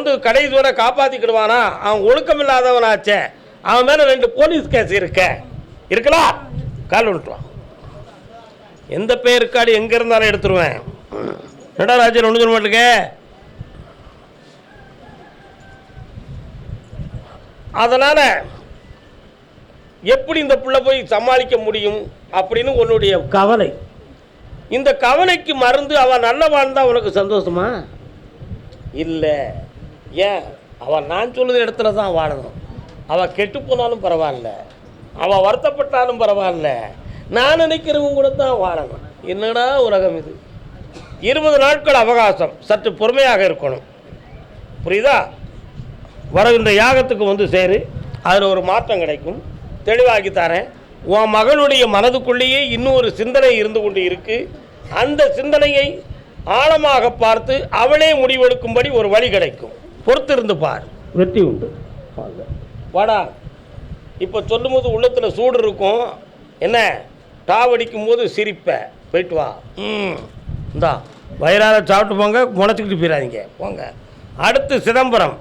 வந்து கடைசி வரை காப்பாற்றிக்கிடுவானா அவன் ஒழுக்கம் இல்லாதவனாச்சே அவன் மேலே ரெண்டு போலீஸ் கேஸ் இருக்க. இருக்கலாம் கால் விட்டுருவான் எந்த பேர் கார்டு எங்கே இருந்தாலும் எடுத்துருவேன். நடராஜன் ஒன்று சொல்ல மாட்டேங்க அதனால் எப்படி இந்த புள்ள போய் சமாளிக்க முடியும் அப்படின்னு உன்னுடைய கவலை. இந்த கவலைக்கு மருந்து அவன் நல்ல வாழ்ந்தா உனக்கு சந்தோஷமா? இல்லை. ஏன்? அவன் நான் சொல்லுற இடத்துல தான் வாழணும். அவள் கெட்டு போனாலும் பரவாயில்ல. அவள் வருத்தப்பட்டாலும் பரவாயில்ல. நான் நினைக்கிறவங்க கூட தான் வாழணும். என்னடா உலகம் இது? இருபது நாட்கள் அவகாசம். சற்று பொறுமையாக இருக்கணும். புரியுதா? வருகின்ற யாகத்துக்கு வந்து சேரு. அதில் ஒரு மாற்றம் கிடைக்கும். தெளிவாக்கி தரேன். உன் மகளுடைய மனதுக்குள்ளேயே இன்னும் ஒரு சிந்தனை இருந்து கொண்டு இருக்கு. அந்த சிந்தனையை ஆழமாக பார்த்து அவளே முடிவெடுக்கும்படி ஒரு வழி கிடைக்கும். பொறுத்திருந்து பார். வெற்றி உண்டு. வாடா இப்போ சொல்லும்போது உள்ளத்தில் சூடு இருக்கும். என்ன? டாவடிக்கும் போது சிரிப்ப. போயிட்டு வா. ம். இந்தா வயிறார சாப்பிட்டு போங்க முளைச்சிக்கிட்டு போயிடாதீங்க. போங்க. அடுத்து சிதம்பரம்.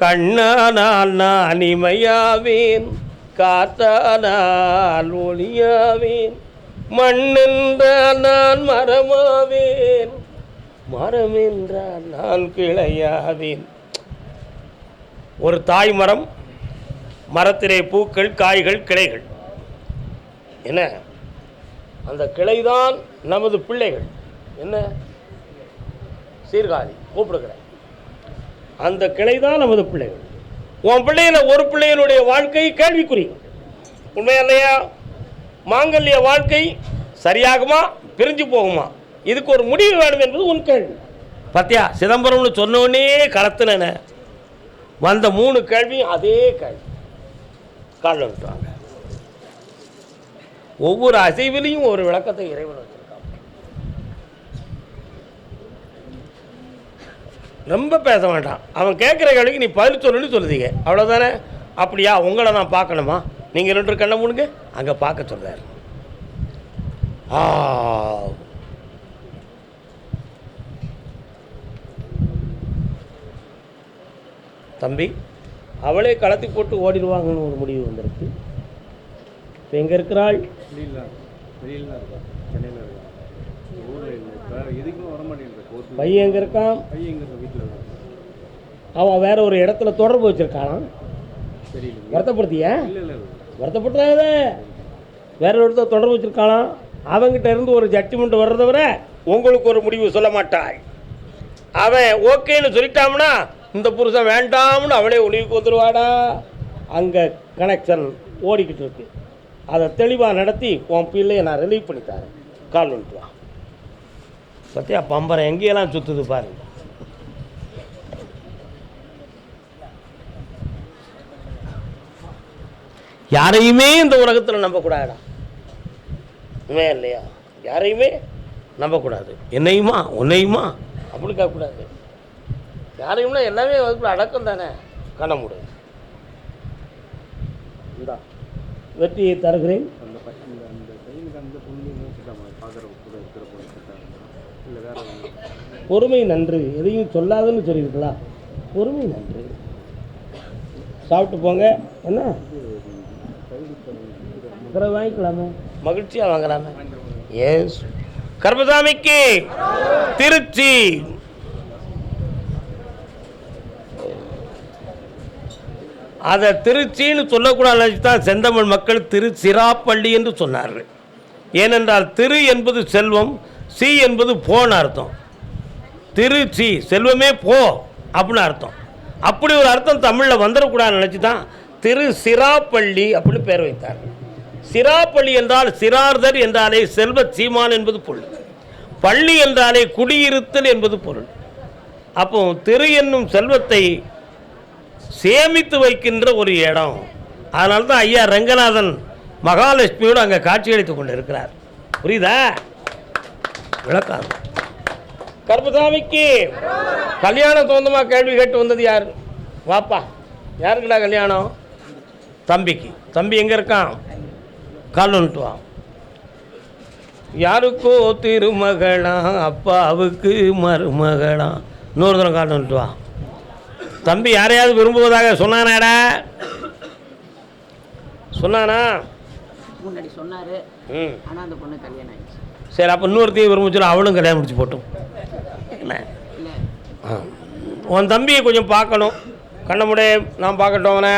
கண்ணானால் நான் இமையாவேன் காத்தானால் ஒளியாவேன். மண்ணென்றால் நான் மரமாவேன். மரம் என்றால் நான் கிளையாவேன். ஒரு தாய் மரம் மரத்திலே பூக்கள் காய்கள் கிளைகள். என்ன? அந்த கிளைதான் நமது பிள்ளைகள். என்ன? சீர்காழி கூப்பிடுகிறேன். அந்த கிளை தான் நமது பிள்ளைகள். உன் பிள்ளையில ஒரு பிள்ளையினுடைய வாழ்க்கை கேள்விக்குறி. உண்மையா இல்லையா மாங்கல்ய வாழ்க்கை சரியாகுமா பிரிஞ்சு போகுமா? இதுக்கு ஒரு முடிவு வேணும் என்பது உன் கேள்வி. பத்தியா சிதம்பரம்னு சொன்னோடனே உடனே வந்த மூணு கேள்வியும் அதே கேள்வி. காலில் விட்டுவாங்க. ஒவ்வொரு அசைவிலையும் ஒரு விளக்கத்தை இறைவன் வச்சிருக்கான். ரொம்ப பேச வேண்டாம். அவன் கேட்குற கேள்விக்கு நீ பதில் சொல்லணும்னு சொல்லுதீங்க. அவ்வளோதானே அப்படியா? உங்களை நான் பார்க்கணுமா? நீங்கள் ரெண்டு கண்ணை மூணுங்க அங்கே பார்க்க சொல்கிறார் ஆ. தம்பி அவளே களத்தி போட்டு ஓடிடுவாங்கன்னு ஒரு முடிவு வந்திருக்கு. இப்போ எங்கே இருக்கிறாள்? பையன் எங்கே இருக்கான்? அவன் வேற ஒரு இடத்துல தொடர்பு வச்சிருக்கானாம் தெரியல. வருத்தப்படுத்தியா? இல்லை இல்லை இல்லை. வருத்தப்பட்டாத வேற ஒருத்தர் தொடர்பு வச்சுருக்காளாம். அவங்கிட்ட இருந்து ஒரு ஜட்ஜ்மெண்ட் வர்றதை விட உங்களுக்கு ஒரு முடிவு சொல்ல மாட்டாய். அவன் ஓகேன்னு சொல்லிட்டாம்னா இந்த புருஷன் வேண்டாம்னு அவளே ஒளிவுக்கு வந்துடுவாடா அங்கே கனெக்ஷன் ஓடிக்கிட்டு இருக்கு. அதை தெளிவாக நடத்தி உன் பிள்ளையை நான் ரிலீவ் பண்ணித்தரேன் கால் பண்ணிட்டு வா. பத்தியா பம்பரம் எங்கேயெல்லாம் சுற்றுது பாருங்க. யாரையுமே இந்த உலகத்தில் நம்பக்கூடாதுடா. உண்மையா இல்லையா? யாரையுமே நம்பக்கூடாது. என்னையுமா? உன்னையுமா? அப்படி கேட்கக்கூடாது. யாரையும்னா எல்லாமே அதுக்குள்ள அடக்கம் தானே? காண முடியாது இந்தா வெற்றியை தருகிறேன். பொறுமை நன்று. எதையும் சொல்லாதுன்னு சொல்லியிருக்கலாம். பொறுமை நன்று. சாப்பிட்டு போங்க. என்ன? வாங்கிக்கலாமே. மகிழ்ச்சியாக வாங்கலாமே. எஸ் கர்மசாமிக்கு திருச்சி. அதை திருச்சின்னு சொல்லக்கூடாது தான் செந்தமிழ் மக்கள் திருச்சிராப்பள்ளி என்று சொன்னார்கள். ஏனென்றால் திரு என்பது செல்வம் சி என்பது போன்னு அர்த்தம். திருச்சி செல்வமே போ அப்படின்னு அர்த்தம். அப்படி ஒரு அர்த்தம் தமிழில் வந்துடக்கூடாதுன்னு நினச்சி தான் திரு சிராப்பள்ளி அப்படின்னு பெயர் வைத்தார். சிராப்பள்ளி என்றால் சிறார்தர் என்றாலே செல்வ சீமான் என்பது பொருள். பள்ளி என்றாலே குடியிருத்தல் என்பது பொருள். அப்போ திரு என்னும் செல்வத்தை சேமித்து வைக்கின்ற ஒரு இடம். அதனால தான் ஐயா ரங்கநாதன் மகாலட்சுமியோடு அங்கே காட்சியளித்து கொண்டு இருக்கிறார் புரியுதா? விளக்கம் கருப்பசாமிக்கு கல்யாணம் சொந்தமாக கேள்வி கேட்டு வந்தது யார்? வாப்பா யாருக்குடா கல்யாணம்? தம்பிக்கு. தம்பி எங்கே இருக்கான்? கால் வந்துட்டு வா. யாருக்கோ திருமகளா அப்பாவுக்கு மருமகளா. இன்னொரு தரம் காட்டுன்ட்டு வா. தம்பி யாரையாவது விரும்புவதாக சொன்னானாடா சொன்னானா? முன்னாடி சொன்னாரு. ம். ஆனா அந்த பொண்ணு கல்யாணம் ஆயிடுச்சு. சரி அப்போ இன்னொருத்தையும் விரும்பிச்சு அவளும் கல்யாணம் முடிச்சு போட்டும். என்ன. உன் தம்பியை கொஞ்சம் பார்க்கணும். கண்ண முடி நான் பார்க்கட்டும் அவனை.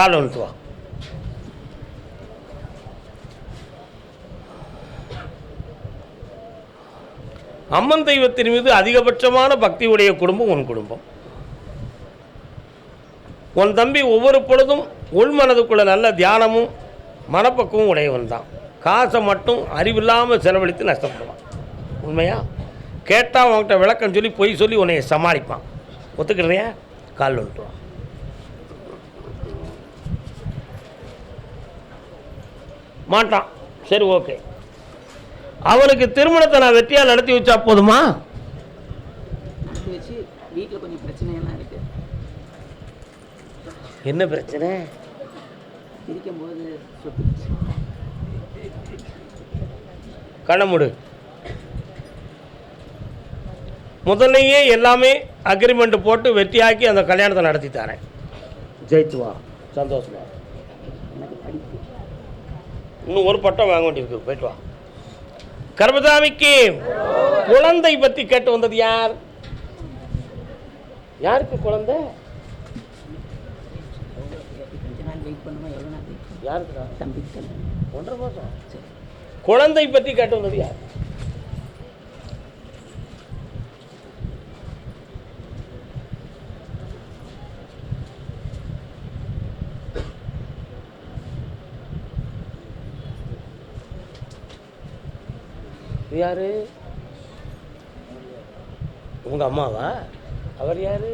கால் வந்துட்டு வா. அம்மன் தெய்வத்தின் மீது அதிகபட்சமான பக்தி உடைய குடும்பம் உன் குடும்பம். உன் தம்பி ஒவ்வொரு பொழுதும் உள்மனதுக்குள்ள நல்ல தியானமும் மனப்பக்குவம் உடையவன் தான். காசை மட்டும் அறிவில்லாமல் செலவழித்து நஷ்டப்படுவான். உண்மையா? கேட்டால் அவங்ககிட்ட விளக்கம் சொல்லி பொய் சொல்லி உன்னை சமாளிப்பான். ஒத்துக்கிறதையா கால் வந்துட்டுவான் மாட்டான். சரி ஓகே. அவனுக்கு திருமணத்தை நான் வெற்றியாக நடத்தி வச்சா போதுமா? என்ன பிரச்சனை? கண்ணமுடு முதல்லையே எல்லாமே அக்ரிமெண்ட் போட்டு வெற்றியாக்கி அந்த கல்யாணத்தை நடத்தி தரேன். ஜெயித்து வா சந்தோஷமா? இன்னும் ஒரு பட்டம் வாங்க வேண்டியிருக்கு. போயிட்டு வா. கர்மசாமிக்கு குழந்தை பற்றி கேட்டு வந்தது யார்? யாருக்கு குழந்தை? கல்யாணம் ஒன்றரை மாதம் குழந்தை பற்றி கேட்டு வந்தது யார்? யார்? உங்கள் அம்மாவா? அவர் யார்?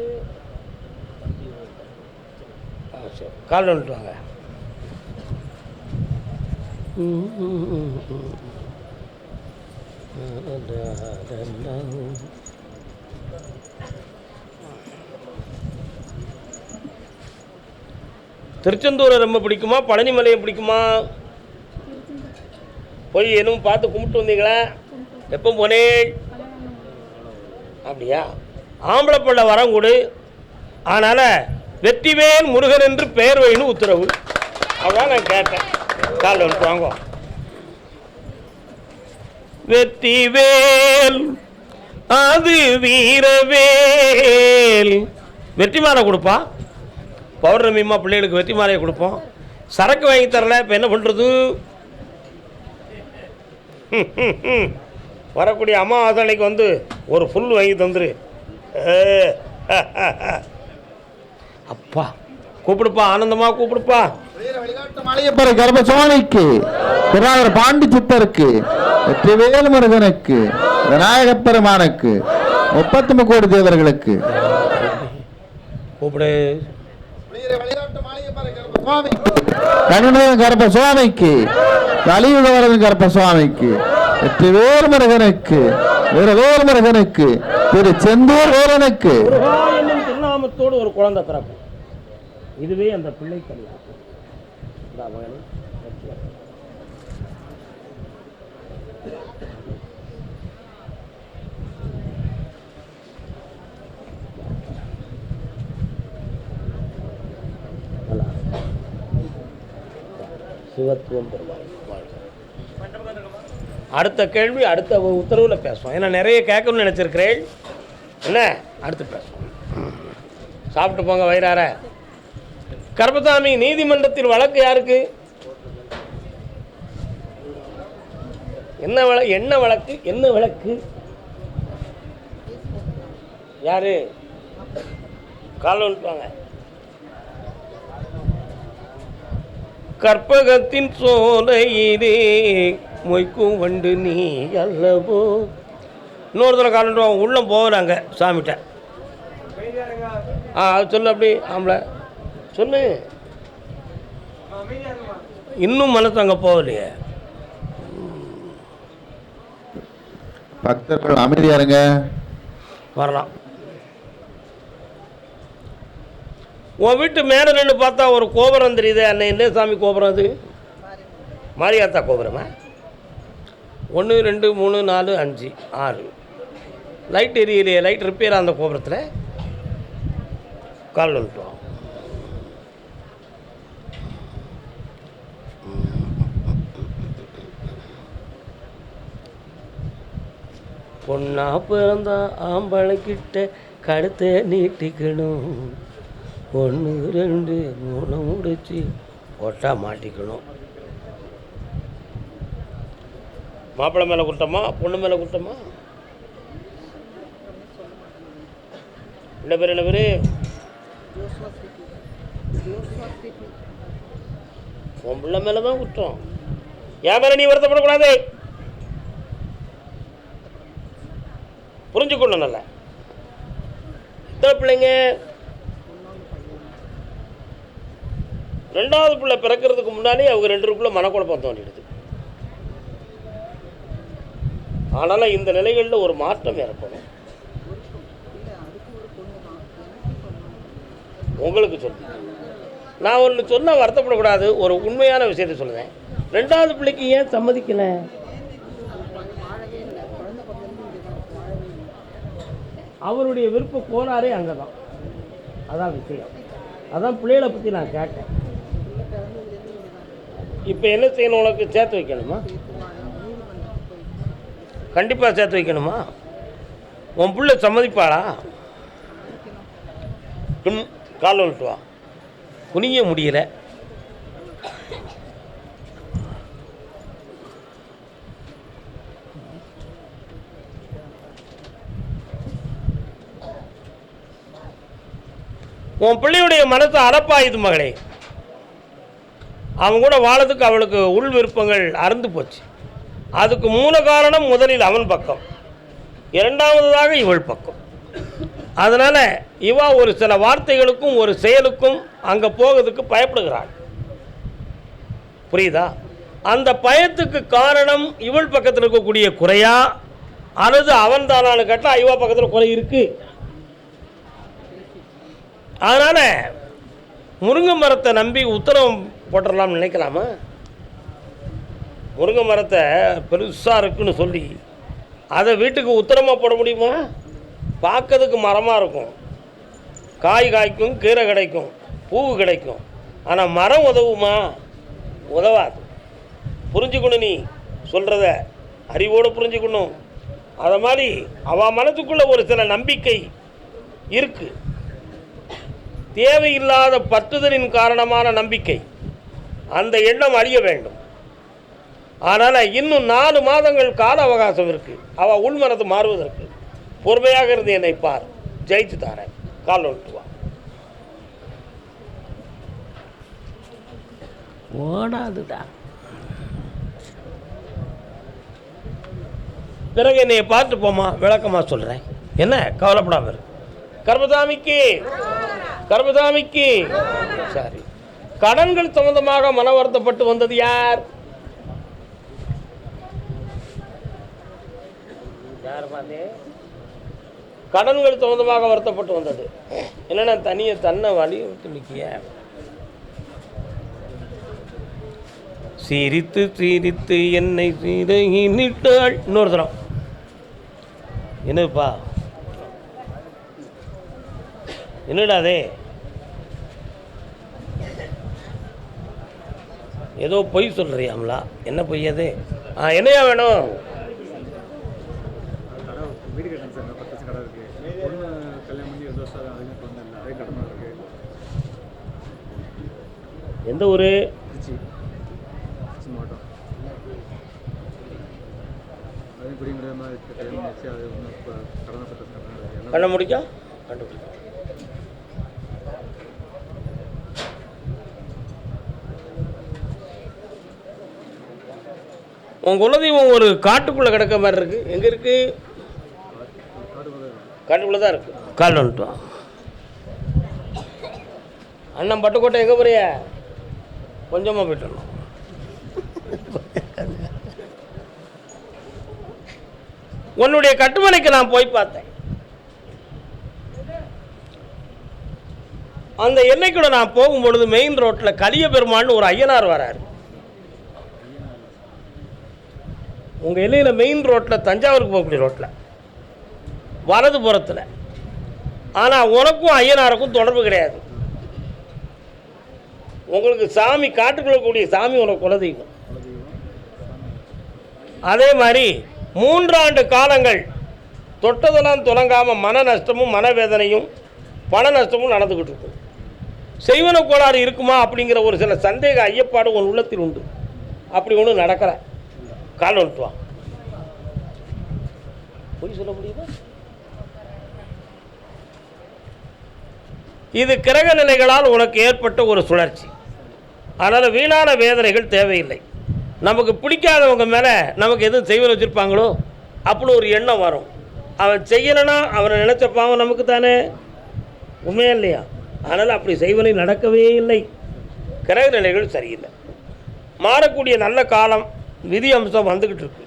ஆ, சரி. கால் வந்துட்டு வாங்க. திருச்செந்தூரை ரொம்ப பிடிக்குமா? பழனிமலையை பிடிக்குமா? போய் எதுவும் பார்த்து கும்பிட்டு வந்தீங்களா? எப்போ போனேன் அப்படியா? ஆம்பளை பிள்ளை வரம் கொடு. அதனால் வெற்றிவேல் முருகன் என்று பெயர் வைன்னு உத்தரவு. அதான் நான் கேட்டேன். கால் வந்துட்டு வாங்க. வெற்றிவேல் அது வீரவேல். வெற்றி மாலை கொடுப்பா. பௌர்ணமிமா பிள்ளைகளுக்கு வெற்றி மாலையை கொடுப்போம். சரக்கு வாங்கி தரல இப்போ என்ன பண்ணுறது வரக்கூடிய அமாவாசை அன்னைக்கு வந்து ஒரு ஃபுல் வாங்கி தந்துரு. அப்பா கூப்பிடுப்பா ஆனந்தமாக கூப்பிடுப்பா. மலையப்பர் கர்ப்பசுவாமிக்கு குருநாதர் பாண்டி சித்தருக்கு வெற்றிவேல் முருகனுக்கு விநாயகப் பெருமானுக்கு முப்பத்தி கோடி தேவர்களுக்கு. கூப்பிடு. கணிதன் கர்ப்ப சுவாமிக்கு கலியுகவரதன் கர்ப்ப சுவாமிக்கு வெற்றிவேல் முருகனுக்கு வீரவேல் மரகனுக்கு திரு செந்தூர் வேலனுக்கு. திருநாமத்தோடு ஒரு குழந்தை பிறப்பு இதுவே அந்த பிள்ளை கல்யாணம் சிவத்துவம் பெருமாள் அடுத்த கேள்வி அடுத்த உத்தரவில் பேசுவோம். ஏன்னா நிறைய கேட்கணும்னு நினச்சிருக்கிறேன் என்ன? அடுத்து பேசுவோம். சாப்பிட்டு போங்க வயிறார. கருப்பசாமி நீதிமன்றத்தில் வழக்கு யாருக்கு? என்ன வழக்கு என்ன வழக்கு? என்ன வழக்கு? யாரு? கால் வந்துட்டாங்க கற்பகத்தின் இதே மொய்க்கும் வண்டு நீ அல்லவோ. இன்னொரு தடவை காலண்டுவாங்க உள்ளம் போகிறாங்க சாமிகிட்ட. ஆ அது சொல்லு அப்படி ஆம்பளை. சொல்லு. இன்னும் மனசு அங்கே போகலையே. பக்தர்கள் அமைதியா இருங்க. வரலாம். உன் வீட்டு மேலே நின்று பார்த்தா ஒரு கோபுரம் தெரியுது அண்ணன் என்ன சாமி கோபுரம் அது? மாரியாத்தா கோபுரமா? ஒன்று ரெண்டு மூணு நாலு அஞ்சு ஆறு லைட் எரியலையே லைட் ரிப்பேர் அந்த கோபுரத்தில் கால் வந்துட்டோம் பொண்ணா பிறந்தா ஆம்பளைக்கிட்ட கழுத்தை நீட்டிக்கணும் ஒன்று ரெண்டு மூணு முடிச்சு ஒட்டா மாட்டிக்கணும் மாப்பிள்ளை மேலே குட்டமா பொண்ணு மேலே குட்டமா என்ன பேர் என்ன பேர்? உன் பிள்ளை மேலே தான் குற்றம் என் மேலே நீ வருத்தப்படக்கூடாது. புரிஞ்சுக்கணும் நல்லா. எத்தனை பிள்ளைங்க? ரெண்டாவது பிள்ளை பிறக்கிறதுக்கு முன்னாடி அவங்க ரெண்டு பேருக்குள்ள மனக்குழப்பம் தோண்டிடுது ஆனாலும் இந்த நிலைகளில் ஒரு மாற்றம் ஏற்படும் உங்களுக்கு சொல்றேன் நான் ஒன்று சொன்னால் வருத்தப்படக்கூடாது ஒரு உண்மையான விஷயத்த சொல்லுவேன். ரெண்டாவது பிள்ளைக்கு ஏன் சம்மதிக்கல? அவருடைய விருப்ப கோளாறே அங்கே தான் அதான் விஷயம். அதான் பிள்ளைகளை பற்றி நான் கேட்டேன். இப்போ என்ன செய்யணும் உனக்கு? சேர்த்து வைக்கணுமா சேர்த்து வாழ நீதிமன்றத்துக்கு போய் கண்டிப்பாக சேர்த்து வைக்கணுமா? உன் பிள்ளை சம்மதிப்பாளா? துன் கால் வந்துட்டு குனிய முடியல. உன் பிள்ளையுடைய மனசு அடப்பாயுது மகளே. அவன் கூட வாழறதுக்கு அவளுக்கு உள் விருப்பங்கள் அறந்து போச்சு. அதுக்கு மூல காரணம் முதலில் அவன் பக்கம். இரண்டாவதாக இவள் பக்கம். அதனால் இவா ஒரு சில வார்த்தைகளுக்கும் ஒரு செயலுக்கும் அங்கே போகிறதுக்கு பயப்படுகிறாள். புரியுதா? அந்த பயத்துக்கு காரணம் இவள் பக்கத்தில் இருக்கக்கூடிய குறையா? அல்லது அவன் தானான்னு கேட்டால் இவா பக்கத்தில் குறை இருக்கு. அதனால் முருங்கை மரத்தை நம்பி உத்தரவு போட்டுடலாம்னு நினைக்கலாமா? முருங்கை மரத்தை பெருசாக இருக்குன்னு சொல்லி அதை வீட்டுக்கு உத்தரமாக போட முடியுமா? பார்க்கறதுக்கு மரமாக இருக்கும். காய் காய்க்கும் கீரை கிடைக்கும் பூ கிடைக்கும். ஆனால் மரம் உதவுமா? உதவாது. புரிஞ்சுக்கணும் நீ சொல்கிறத அறிவோடு புரிஞ்சுக்கணும். அதை மாதிரி அவள் மனதுக்குள்ளே ஒரு சில நம்பிக்கை இருக்குது தேவையில்லாத பற்றுதலின் காரணமான நம்பிக்கை. அந்த எண்ணம் அறிய வேண்டும். ஆனால் இன்னும் நாலு மாதங்கள் கால அவகாசம் இருக்கு. அவள் உள்மனது மாறுவதற்கு. பொறுமையாக இருந்து என்னை பார். ஜெயிச்சு தாரேன். கால் விட்டு வா. ஓடாதுடா. பிறகு என்னைய பார்த்து போமா விளக்கமாக சொல்கிறேன் என்ன? கவலைப்படாம இரு. கர்மசாமிக்கு. கர்மசாமிக்கு. சரி. கடன்கள் சம்பந்தமாக மன வருத்தப்பட்டு வந்தது யார்? கடன்கள் சம்பந்தமாக வருத்தப்பட்டு வந்தது. என்னன்னா தனியை தன்னை வழி விட்டு நிற்கிய சிரித்து சிரித்து என்னை சீரகிட்டாள் இன்னொரு தரம். என்னப்பா என்னடாதே ஏதோ பொய் சொல்கிறியாம்லா என்ன பொய் அது? ஆ என்னையா வேணும்? வீடு கட்டணும் சார் பத்து லட்சம் கடை இருக்கு. பொண்ணு கல்யாணம் பண்ணி ரெண்டு வருஷம் அதுலேயும் பொண்ணு இல்லை அதே கடனாக இருக்கு. எந்த ஊர்? திருச்சி. திருச்சி மாவட்டம். அதையும் குடி முடியாமல் கல்யாணம் வச்சு அது கடனை இருக்கு. எல்லாம் கண்ண முடிக்கா? கண்டுபிடிக்கும் உன் குலதெய்வம் ஒரு காட்டுக்குள்ளே கிடக்க மாதிரி இருக்கு. எங்கே இருக்கு காடு கூட இருக்கு? காட்டுக்குள்ளே தான் இருக்கு. கால் வந்துட்டோம் அண்ணன் பட்டுக்கோட்டை எங்கே போறிய? கொஞ்சமாக போயிட்டு உன்னுடைய கட்டுமனைக்கு நான் போய் பார்த்தேன். அந்த எண்ணெய்க்கூட நான் போகும் பொழுது மெயின் ரோட்டில் கலிய பெருமான்னு ஒரு ஐயனார் வராரு. உங்கள் எல்லையில் மெயின் ரோட்டில் தஞ்சாவூருக்கு போகக்கூடிய ரோட்டில் வலது புறத்தில். ஆனால் உனக்கும் ஐயனாருக்கும் தொடர்பு கிடையாது. உங்களுக்கு சாமி காட்டுக்குள்ள கூடிய சாமி உனக்கு குலதெய்வம். அதே மாதிரி மூன்றாண்டு காலங்கள் தொட்டதெல்லாம் தொடங்காமல் மன நஷ்டமும் மனவேதனையும் பண நஷ்டமும் நடந்துக்கிட்டு இருக்கும் செய்வன கோளாறு இருக்குமா அப்படிங்கிற ஒரு சில சந்தேக ஐயப்பாடு உன் உள்ளத்தில் உண்டு. அப்படி ஒன்றும் நடக்கலை. கால் வந்துட்டுவான் பொய் சொல்ல முடியுமா? இது கிரக நிலைகளால் உனக்கு ஏற்பட்ட ஒரு சுழற்சி. அதனால் வீணான வேதனைகள் தேவையில்லை. நமக்கு பிடிக்காதவங்க மேலே நமக்கு எதுவும் செய்வன வச்சுருப்பாங்களோ அப்படி ஒரு எண்ணம் வரும். அவன் செய்யலைன்னா அவனை நினச்ச பாவம் நமக்கு தானே? உண்மையா இல்லையா? அதனால் அப்படி செய்வனை நடக்கவே இல்லை. கிரக நிலைகள் சரியில்லை. மாறக்கூடிய நல்ல காலம் விதி அம்சம் வந்துக்கிட்டு இருக்கு.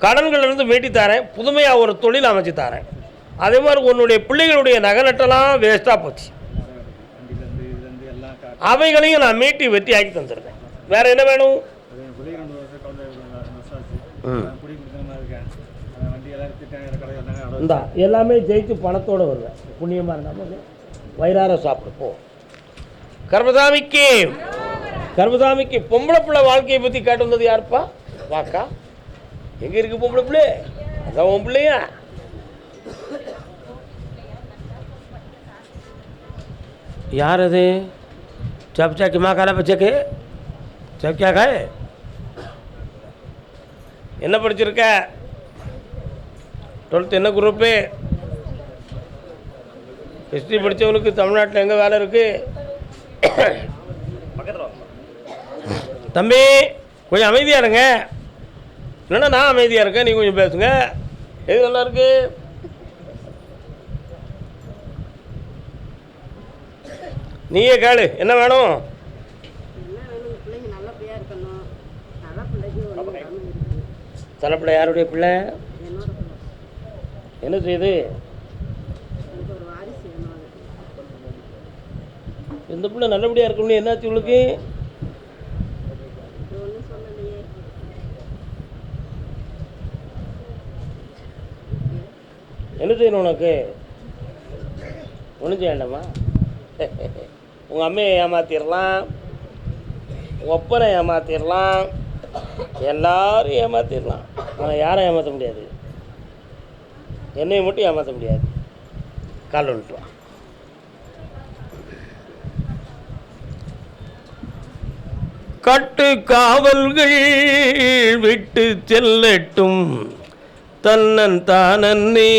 கடன்களிலிருந்து மீட்டி தரேன் புதுமையாக ஒரு தொழில் அமைச்சு தரேன். அதே மாதிரி உன்னுடைய பிள்ளைகளுடைய நகலட்டெல்லாம் வேஸ்ட்டாக போச்சு. அவைகளையும் நான் மீட்டி வெட்டியாக்கி தந்துடுறேன் வேற என்ன வேணும்? இந்தா எல்லாமே ஜெயிச்சு பணத்தோடு வருவேன். புண்ணியமாக இருந்தாமல் வயிறார சாப்பிடு போ. கர்மசாமிக்கு கர்மசாமிக்கு பொம்பளை பிள்ளை வாழ்க்கையை பற்றி கேட்டு வந்தது யாருப்பா? வாக்கா. எங்கே இருக்கு பொம்பளை பிள்ளை? அதான் உன் பிள்ளையா? யார் அது? சப்ச்சா கிமா கால பச்சக்கு சப்ச்சா காய் என்ன படிச்சிருக்க? டுவெல்த் என்ன குரூப்பு ஹிஸ்ட்ரி படித்தவனுக்கு தமிழ்நாட்டில் எங்கே வேலை இருக்குது தம்பி கொஞ்சம் அமைதியாக இருங்க. இல்லைன்னா நான் அமைதியாக இருக்கேன் நீங்கள் கொஞ்சம் பேசுங்க. எது நல்லா இருக்குது நீயே கேளு என்ன வேணும்? தலைப்பிள்ளை யாருடைய பிள்ளை? என்ன செய்யுது இந்த பிள்ளை நல்லபடியாக இருக்கணும்னு என்னாச்சு சொல்லலையே. என்ன செய்யணும் உனக்கு? ஒன்றும் செய்ய வேண்டாமா உங்கள் அம்மையை ஏமாத்திடலாம் ஒப்பனை ஏமாத்திடலாம் எல்லாரும் ஏமாற்றிடலாம் ஆனால் யாரும் ஏமாற்ற முடியாது. என்னையை மட்டும் ஏமாற்ற முடியாது. கால் வந்துட்டு கட்டு காவல்கள் விட்டு செல்லட்டும். தன்னன் தானன்னே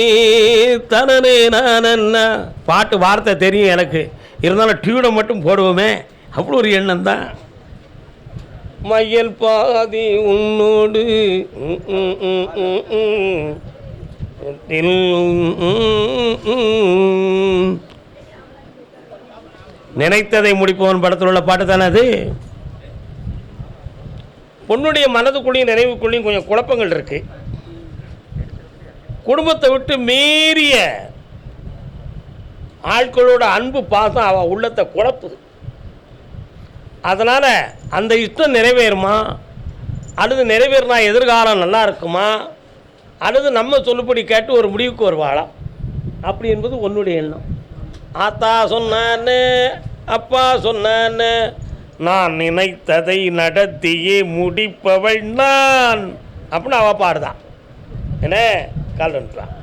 தனனே நானன்னா. பாட்டு வார்த்தை தெரியும் எனக்கு. இருந்தாலும் டியூனை மட்டும் போடுவோமே. அப்படி ஒரு எண்ணம் தான் மையல் பாதி உன்னோடு. நினைத்ததை முடிப்பவன் படத்தில் உள்ள பாட்டு தானே அது? பொண்ணுடைய மனதுக்குள்ளேயும் நினைவுக்குள்ளேயும் கொஞ்சம் குழப்பங்கள் இருக்குது குடும்பத்தை விட்டு மீறிய ஆட்களோட அன்பு பாசம் அவள் உள்ளத்தை குழப்புது. அதனால் அந்த இஷ்டம் நிறைவேறுமா? அல்லது நிறைவேறினா எதிர்காலம் நல்லா இருக்குமா? அல்லது நம்ம சொல்லுபடி கேட்டு ஒரு முடிவுக்கு வருவாளா? அப்படி என்பது உன்னுடைய எண்ணம். ஆத்தா சொன்னான்னு அப்பா சொன்னான்னு நான் நினைத்ததை நடத்தியே முடிப்பவள் நான். அப்படின்னு அவள் பாடுதான் என்ன? கால் வந்துட்டான்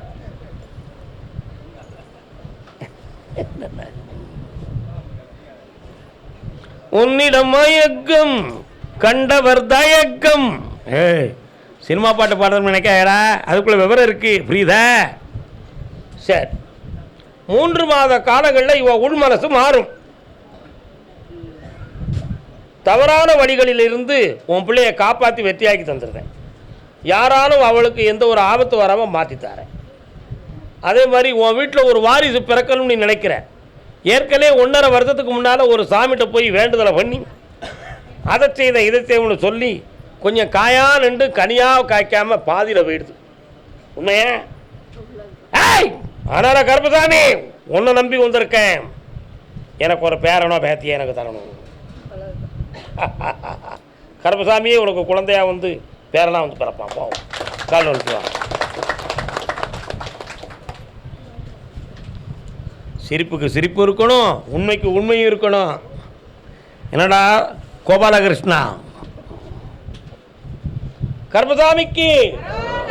உன்னிடம் மயக்கம் கண்டவர் தயக்கம். ஏ சினிமா பாட்டு பாடுறதுன்னு நினைக்காதடா. அதுக்குள்ள விவரம் இருக்கு. புரியுதா? சரி. மூன்று மாத காலங்களில் இவ உள் மனசு மாறும். தவறான வழிகளிலிருந்து உன் பிள்ளைய காப்பாற்றி வெற்றியாக்கி தந்துடுறேன் யாராலும் அவளுக்கு எந்த ஒரு ஆபத்து வராமல் மாற்றி தரேன். அதே மாதிரி உன் வீட்டில் ஒரு வாரிசு பிறக்கணும்னு நீ நினைக்கிற. ஏற்கனவே ஒன்றரை வருஷத்துக்கு முன்னால் ஒரு சாமிகிட்ட போய் வேண்டுதலை பண்ணி அதை செய்த இதை செய்யணும்னு சொல்லி கொஞ்சம் காயா நின்று கனியாக காய்க்காம பாதியில் போயிடுது. உண்மையா? ஏய் ஆனால கருப்பசாமி உன்னை நம்பி வந்திருக்கேன். எனக்கு ஒரு பேரனோ பேத்தியோ எனக்கு தரணும். கருப்பசாமியே உனக்கு குழந்தையாக வந்து பேரனாக வந்து பிறப்பான். போவோம் கால் வந்துட்டு சிரிப்புக்கு சிரிப்பு இருக்கணும் உண்மைக்கு உண்மையும் இருக்கணும். என்னடா? கோபாலகிருஷ்ணா. கர்மசாமிக்கு.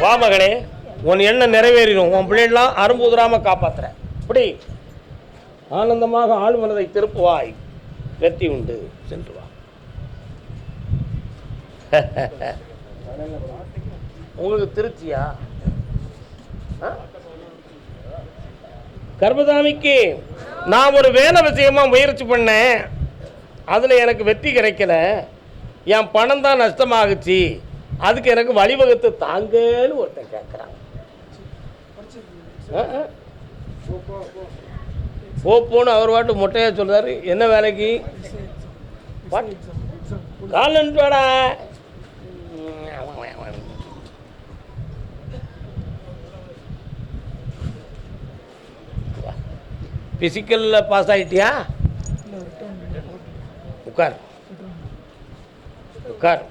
வா மகனே உன் எண்ணம் நிறைவேறிடும். உன் பிள்ளைகள்லாம் அரும்புதராமல் காப்பாற்றுறேன் இப்படி ஆனந்தமாக ஆளுமனதை திருப்புவாய். வெற்றி உண்டு. சென்று வா. உங்களுக்கு திருச்சியா ஆ? கர்மசாமிக்கு நான் ஒரு வேலை விஷயமா முயற்சி பண்ணேன். அதில் எனக்கு வெற்றி கிடைக்கல. என் பணம் தான் நஷ்டமாகுச்சு. அதுக்கு எனக்கு வழிவகுத்து தாங்கன்னு ஒருத்தன் கேட்குறான் போ போன்னு அவர் பாட்டு மொட்டையா சொல்றாரு. என்ன வேலைக்கு? காலன் வாடா ஃபிசிக்கலில் பாஸ் ஆகிட்டியா உட்கார். உட்கார்.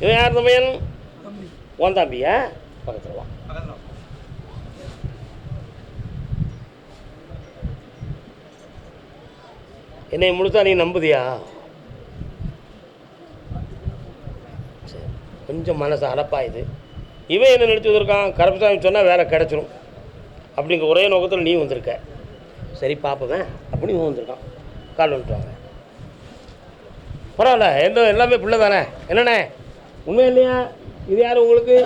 இவன் யார் தமையன் உன் தம்பியா? பக்கத்தில் வா. என்னை முழுசா நீ நம்புதியா? சரி கொஞ்சம் மனசு அலப்பாயுது இவன் என்ன நினச்சி வந்திருக்கான்? கருப்பசாமி சொன்னால் வேலை கிடச்சிரும். அப்படிங்கிற ஒரே நோக்கத்தில் நீ வந்திருக்க. சரி பார்ப்பவன் அப்படின்னு இவன் கால் வந்துட்டுவாங்க பரவாயில்ல எந்த எல்லாமே பிள்ளை தானே என்னண்ணே? உண்மை இல்லையா? இது யார் உங்களுக்கு?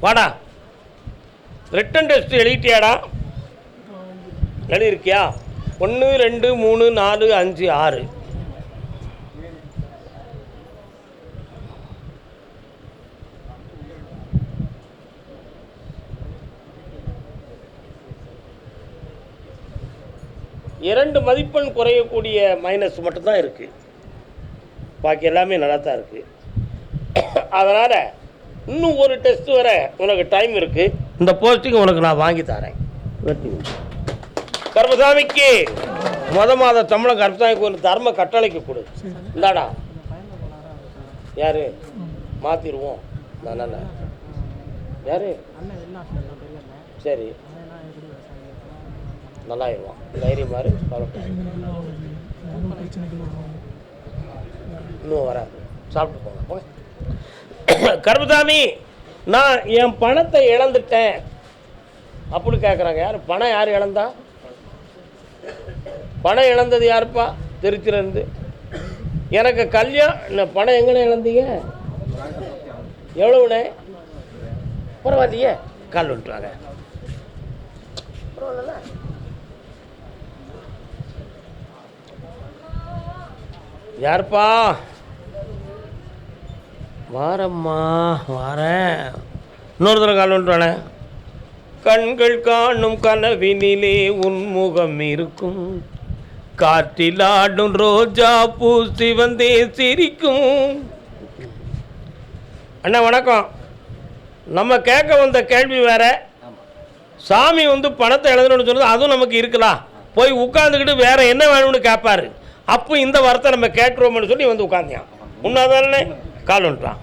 வாடா. ரிட்டன் டெஸ்ட் எழுதிட்டியாடா? எழுதியிருக்கியா? ஒன்று ரெண்டு மூணு நாலு அஞ்சு ஆறு. இரண்டு மதிப்பெண் குறையக்கூடிய மைனஸ் மட்டும்தான் இருக்குது பாக்கி எல்லாமே நல்லா தான் இருக்குது அதனால் இன்னும் ஒரு டெஸ்ட் வர உனக்கு டைம் இருக்குது இந்த போஸ்டிங் உனக்கு நான் வாங்கி தரேன். கர்மசாமிக்கு முத மாத சம்பளம் கர்மசாமிக்கு ஒரு தர்ம கட்டளைக்கு கொடு. இந்தாடா. யாரு? மாற்றிடுவோம் அதனால் யாரு? சரி. நல்லாயிருவான் தைரியம் மாதிரி இன்னும் வராது. சாப்பிட்டு போங்க. கருப்புசாமி நான் என் பணத்தை இழந்துட்டேன். அப்படி கேட்குறாங்க யார்? பணம் யார் இழந்தா? பணம் இழந்தது யாருப்பா? திருச்சிலேருந்து எனக்கு கல்யாணம் பணம் எங்கே இழந்தீங்க? எவ்வளவுண்ணே? பரவாயில்லையே. கால் வந்துட்டுவாங்க பரவாயில்ல யாருப்பா? வாரம்மா வாரேன். இன்னொரு தடவை கால் கண்கள் காணும் கனவினிலே உன்முகம் இருக்கும். காற்றில் ஆடும் ரோஜா பூ சிவந்தே சிரிக்கும். அண்ணா வணக்கம். நம்ம கேட்க வந்த கேள்வி வேற. சாமி வந்து பணத்தை எழுதணும்னு சொன்னது அதுவும் நமக்கு இருக்கலாம் போய் உட்காந்துக்கிட்டு வேற என்ன வேணும்னு கேட்பாரு? அப்போ இந்த வார்த்தை நம்ம கேட்குறோம்னு சொல்லி வந்து உட்காந்தியான் உன்னாதானே கால் வந்துட்டான்.